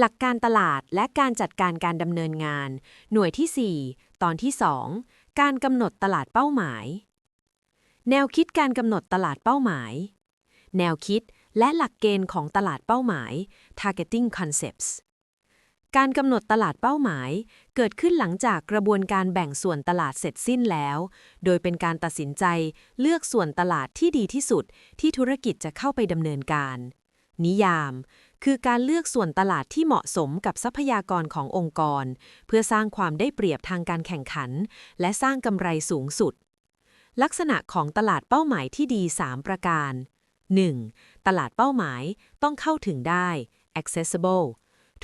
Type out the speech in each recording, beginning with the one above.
หลักการตลาดและการจัดการการดำเนินงาน หน่วยที่ 4 ตอนที่ 2 การกำหนดตลาดเป้าหมาย แนวคิดการกำหนดตลาดเป้าหมาย แนวคิดและหลักเกณฑ์ของตลาดเป้าหมาย targeting concepts การกำหนดตลาดเป้าหมาย เกิดขึ้นหลังจากกระบวนการแบ่งส่วนตลาดเสร็จสิ้นแล้ว โดยเป็นการตัดสินใจเลือกส่วนตลาดที่ดีที่สุดที่ธุรกิจจะเข้าไปดำเนินการ นิยาม คือการเลือกส่วนตลาดที่เหมาะสมกับทรัพยากรขององค์กร เพื่อสร้างความได้เปรียบทางการแข่งขัน และสร้างกำไรสูงสุด ลักษณะของตลาดเป้าหมายที่ดี 3 ประการ 1. ตลาดเป้าหมายต้องเข้าถึงได้ accessible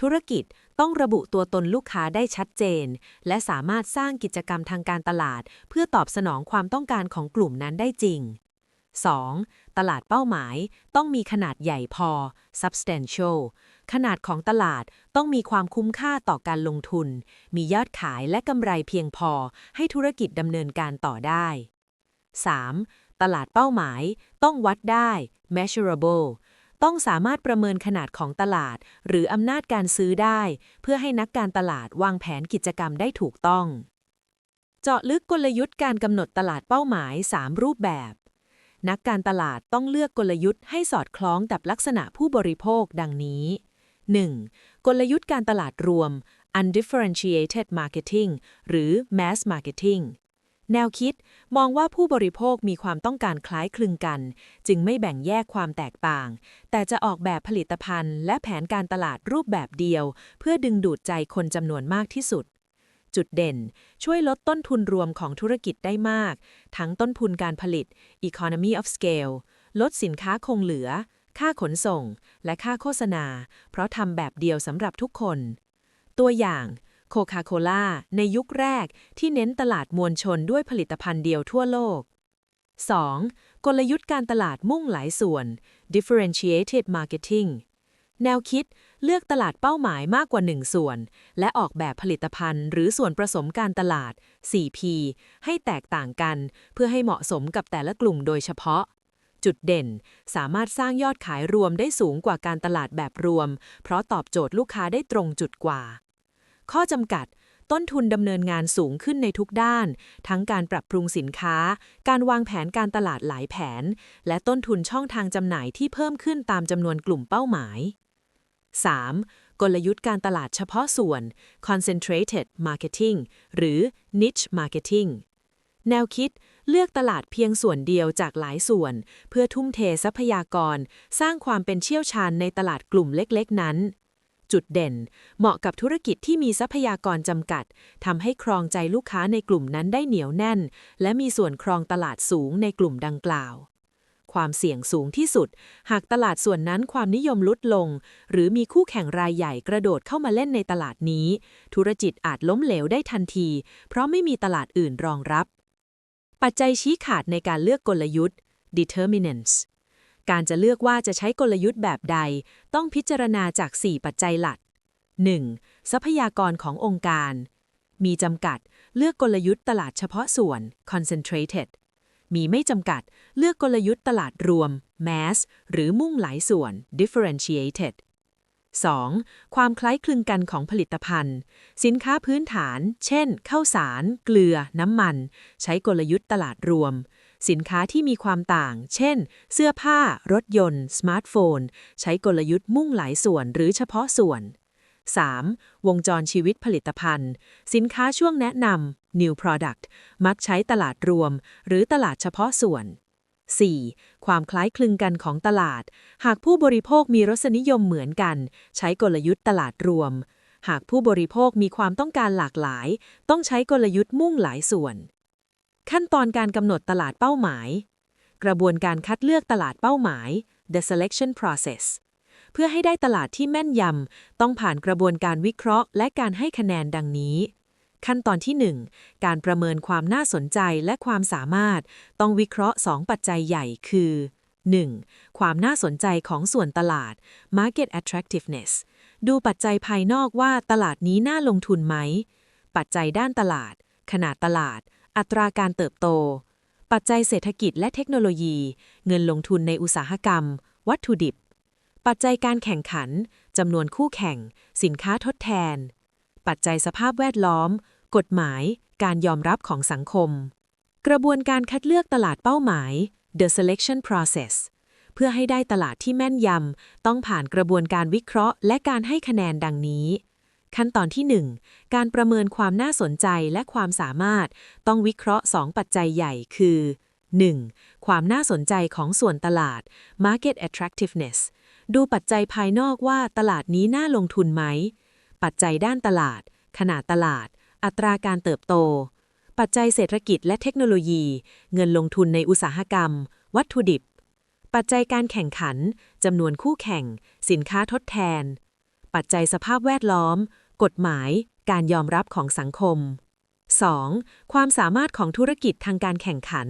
ธุรกิจต้องระบุตัวตนลูกค้าได้ชัดเจน และสามารถสร้างกิจกรรมทางการตลาด เพื่อตอบสนองความต้องการของกลุ่มนั้นได้จริง 2. ตลาดเป้าหมายต้องมีขนาดใหญ่พอ substantial ขนาดของตลาดต้องมีความคุ้มค่าต่อการลงทุน มียอดขายและกำไรเพียงพอให้ธุรกิจดำเนินการต่อได้ 3. ตลาดเป้าหมายต้องวัดได้ measurable ต้องสามารถประเมินขนาดของตลาด หรืออำนาจการซื้อได้ เพื่อให้นักการตลาดวางแผนกิจกรรมได้ถูกต้อง เจาะลึกกลยุทธ์การกำหนดตลาดเป้าหมาย 3 รูปแบบ นักการตลาดต้องเลือกกลยุทธ์ให้สอดคล้องกับลักษณะผู้บริโภคดังนี้ 1. กลยุทธ์การตลาดรวม undifferentiated marketing หรือ mass marketing แนวคิดมองว่าผู้บริโภคมีความต้องการคล้ายคลึงกัน จึงไม่แบ่งแยกความแตกต่าง แต่จะออกแบบผลิตภัณฑ์ และแผนการตลาดรูปแบบเดียว เพื่อดึงดูดใจคนจำนวนมากที่สุด จุดเด่น ช่วยลดต้นทุนรวมของธุรกิจได้มาก ทั้งต้นทุนการผลิต economy of scale ลดสินค้าคงเหลือ ค่าขนส่ง และค่าโฆษณา เพราะทำแบบเดียวสำหรับทุกคน ตัวอย่างโคคาโคล่าในยุคแรกที่เน้นตลาดมวลชนด้วยผลิตภัณฑ์เดียวทั่วโลก 2. กลยุทธ์การตลาดมุ่งหลายส่วน differentiated marketing แนวคิด เลือกตลาดเป้าหมายมากกว่า 1 ส่วน และออกแบบผลิตภัณฑ์ หรือส่วนผสมการตลาด 4P ให้แตกต่างกัน เพื่อให้เหมาะสมกับแต่ละกลุ่มโดยเฉพาะ จุดเด่น สามารถสร้างยอดขายรวมได้สูงกว่าการตลาดแบบรวม เพราะตอบโจทย์ลูกค้าได้ตรงจุดกว่า ข้อจำกัด ต้นทุนดำเนินงานสูงขึ้นในทุกด้าน ทั้งการปรับปรุงสินค้า การวางแผนการตลาดหลายแผน และต้นทุนช่องทางจำหน่ายที่เพิ่มขึ้นตามจำนวนกลุ่มเป้าหมาย 3. กลยุทธ์การตลาดเฉพาะส่วน concentrated marketing หรือ niche marketing แนวคิดเลือกตลาดเพียงส่วนเดียวจากหลายส่วน เพื่อทุ่มเททรัพยากร สร้างความเป็นเชี่ยวชาญในตลาดกลุ่มเล็กๆ นั้น จุดเด่น เหมาะกับธุรกิจที่มีทรัพยากรจำกัดทำให้ครองใจลูกค้าในกลุ่มนั้นได้เหนียวแน่น และมีส่วนครองตลาดสูงในกลุ่มดังกล่าว ความเสี่ยงสูงที่สุด หากตลาดส่วนนั้นความนิยมลดลง หรือมีคู่แข่งรายใหญ่กระโดดเข้ามาเล่นในตลาดนี้ ธุรกิจอาจล้มเหลวได้ทันที เพราะไม่มีตลาดอื่นรองรับ ปัจจัยชี้ขาดในการเลือกกลยุทธ์ determinants การจะเลือกว่าจะใช้กลยุทธ์แบบใด ต้องพิจารณาจาก 4 ปัจจัยหลัก 1. ทรัพยากรขององค์การ มีจำกัด เลือกกลยุทธ์ตลาดเฉพาะส่วน concentrated มีไม่จำกัด เลือกกลยุทธ์ตลาดรวม mass หรือมุ่งหลายส่วน differentiated 2. ความคล้ายคลึงกันของผลิตภัณฑ์ สินค้าพื้นฐาน เช่น ข้าวสาร เกลือ น้ำมัน ใช้กลยุทธ์ตลาดรวม สินค้าที่มีความต่าง เช่น เสื้อผ้า รถยนต์ สมาร์ทโฟน ใช้กลยุทธ์มุ่งหลายส่วนหรือเฉพาะส่วน 3. วงจรชีวิตผลิตภัณฑ์ สินค้าช่วงแนะนำ New Product มักใช้ตลาดรวม หรือตลาดเฉพาะส่วน 4. ความคล้ายคลึงกันของตลาด หากผู้บริโภคมีรสนิยมเหมือนกัน ใช้กลยุทธ์ตลาดรวม หากผู้บริโภคมีความต้องการหลากหลาย ต้องใช้กลยุทธ์มุ่งหลายส่วน ขั้นตอนการกำหนดตลาดเป้าหมาย กระบวนการคัดเลือกตลาดเป้าหมาย the selection process เพื่อให้ได้ตลาดที่แม่นยำ ต้องผ่านกระบวนการวิเคราะห์ และการให้คะแนนดังนี้ ขั้นตอนที่ 1 การประเมินความน่าสนใจและความสามารถ ต้องวิเคราะห์ 2 ปัจจัยใหญ่คือ 1. ความน่าสนใจของส่วนตลาด market attractiveness ดูปัจจัยภายนอกว่าตลาดนี้น่าลงทุนไหม ปัจจัยด้านตลาด ขนาดตลาด อัตราการเติบโต ปัจจัยเศรษฐกิจและเทคโนโลยี เงินลงทุนในอุตสาหกรรม วัตถุดิบ ปัจจัยการแข่งขันจำนวนคู่แข่ง สินค้าทดแทน ปัจจัยสภาพแวดล้อม กฎหมาย การยอมรับของสังคม กระบวนการคัดเลือกตลาดเป้าหมาย the selection process เพื่อให้ได้ตลาดที่แม่นยำ ต้องผ่านกระบวนการวิเคราะห์ และการให้คะแนนดังนี้ ขั้นตอนที่ 1 การประเมินความน่าสนใจและความสามารถ ต้องวิเคราะห์ 2 ปัจจัยใหญ่คือ 1. ความน่าสนใจของส่วนตลาด market attractiveness ดูปัจจัยภายนอกว่าตลาดนี้น่าลงทุนไหม ปัจจัยด้านตลาด ขนาดตลาด อัตราการเติบโต ปัจจัยเศรษฐกิจและเทคโนโลยี เงินลงทุนในอุตสาหกรรม วัตถุดิบ ปัจจัยการแข่งขันจำนวนคู่แข่ง สินค้าทดแทน ปัจจัยสภาพแวดล้อม กฎหมาย การยอมรับของสังคม 2. ความสามารถของธุรกิจทางการแข่งขัน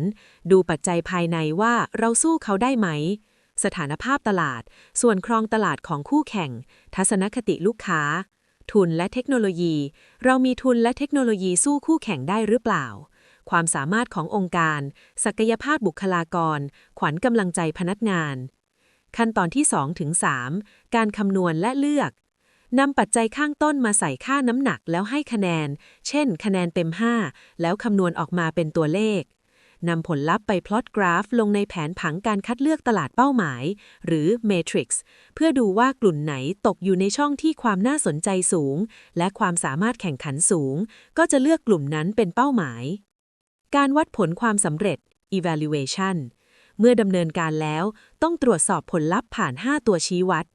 ดูปัจจัยภายในว่าเราสู้เขาได้ไหม สถานภาพตลาด ส่วนครองตลาดของคู่แข่ง ทัศนคติลูกค้า ทุนและเทคโนโลยี เรามีทุนและเทคโนโลยีสู้คู่แข่งได้หรือเปล่า ความสามารถขององค์การ ศักยภาพบุคลากร ขวัญกำลังใจพนักงาน ขั้นตอนที่2ถึง3การคำนวณและเลือกนำปัจจัยข้างต้นมาใส่ค่าน้ำหนักแล้วให้คะแนน เช่น คะแนนเต็ม 5 แล้วคำนวณออกมาเป็นตัวเลข นำผลลัพธ์ไปพลอตกราฟ ลงในแผนผังการคัดเลือกตลาดเป้าหมาย หรือ Matrix เพื่อดูว่ากลุ่มไหนตกอยู่ในช่องที่ความน่าสนใจสูง และความสามารถแข่งขันสูง ก็จะเลือกกลุ่มนั้นเป็นเป้าหมาย การวัดผลความสำเร็จ evaluation เมื่อดำเนินการแล้วต้องตรวจสอบผลลัพธ์ผ่าน 5 ตัวชี้วัด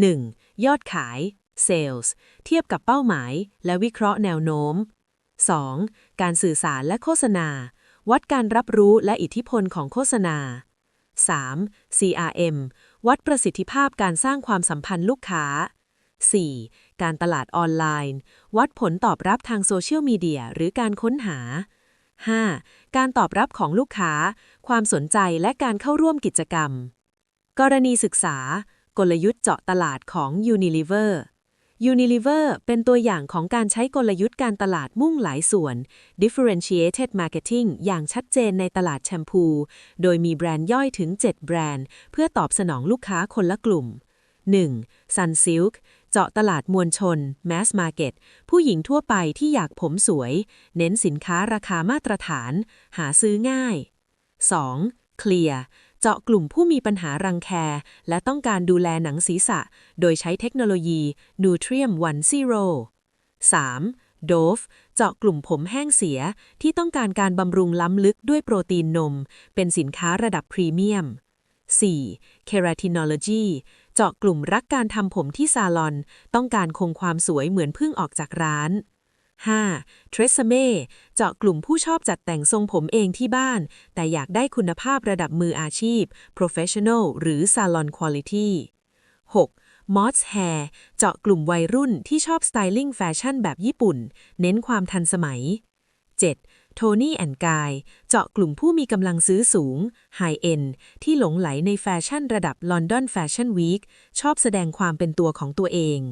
1. ยอดขาย sales เทียบกับเป้าหมาย และวิเคราะห์แนวโน้ม 2. การสื่อสารและโฆษณา วัดการรับรู้และอิทธิพลของโฆษณา 3. CRM วัดประสิทธิภาพการสร้างความสัมพันธ์ลูกค้า 4. การตลาดออนไลน์ วัดผลตอบรับทางโซเชียลมีเดียหรือการค้นหา 5. การตอบรับของลูกค้า ความสนใจและการเข้าร่วมกิจกรรม กรณีศึกษา กลยุทธ์เจาะตลาดของ Unilever Unilever เป็นตัวอย่างของการใช้กลยุทธ์การตลาดมุ่งหลายส่วน differentiated marketing อย่างชัดเจนในตลาดแชมพู โดยมีแบรนด์ย่อยถึง 7 แบรนด์ เพื่อตอบสนองลูกค้าคนละกลุ่ม 1. Sunsilk เจาะตลาดมวลชน Mass Market ผู้หญิงทั่วไปที่อยากผมสวย เน้นสินค้าราคามาตรฐาน หาซื้อง่าย 2. Clear เจาะกลุ่มผู้มีปัญหารังแค และต้องการดูแลหนังศีรษะ โดยใช้เทคโนโลยี Nutrium One Zero 3. Dove เจาะกลุ่มผมแห้งเสียที่ต้องการการบำรุงล้ำลึกด้วยโปรตีนนม เป็นสินค้าระดับพรีเมียม 4. Keratinology เจาะกลุ่มรักการทำผมที่ซาลอน ต้องการคงความสวยเหมือนเพิ่งออกจากร้าน 5. t r e s m e เจาะกลุ่มผู้ชอบจัดแต่งทรงผมเองที่บ้าน แต่อยากได้คุณภาพระดับมืออาชีพ professional หรือ salon quality 6. Mods Hair เจาะกลุ่มวัยรุ่นที่ชอบสไตลิ่งแฟชั่นแบบญี่ปุ่น เน้นความทันสมัย 7. Tony and Guy เจาะกลุ่มผู้มีกำลังซื้อสูง High End ที่หลงไหลในแฟชั่นระดับ London Fashion Week ชอบแสดงความเป็นตัวของตัวเอง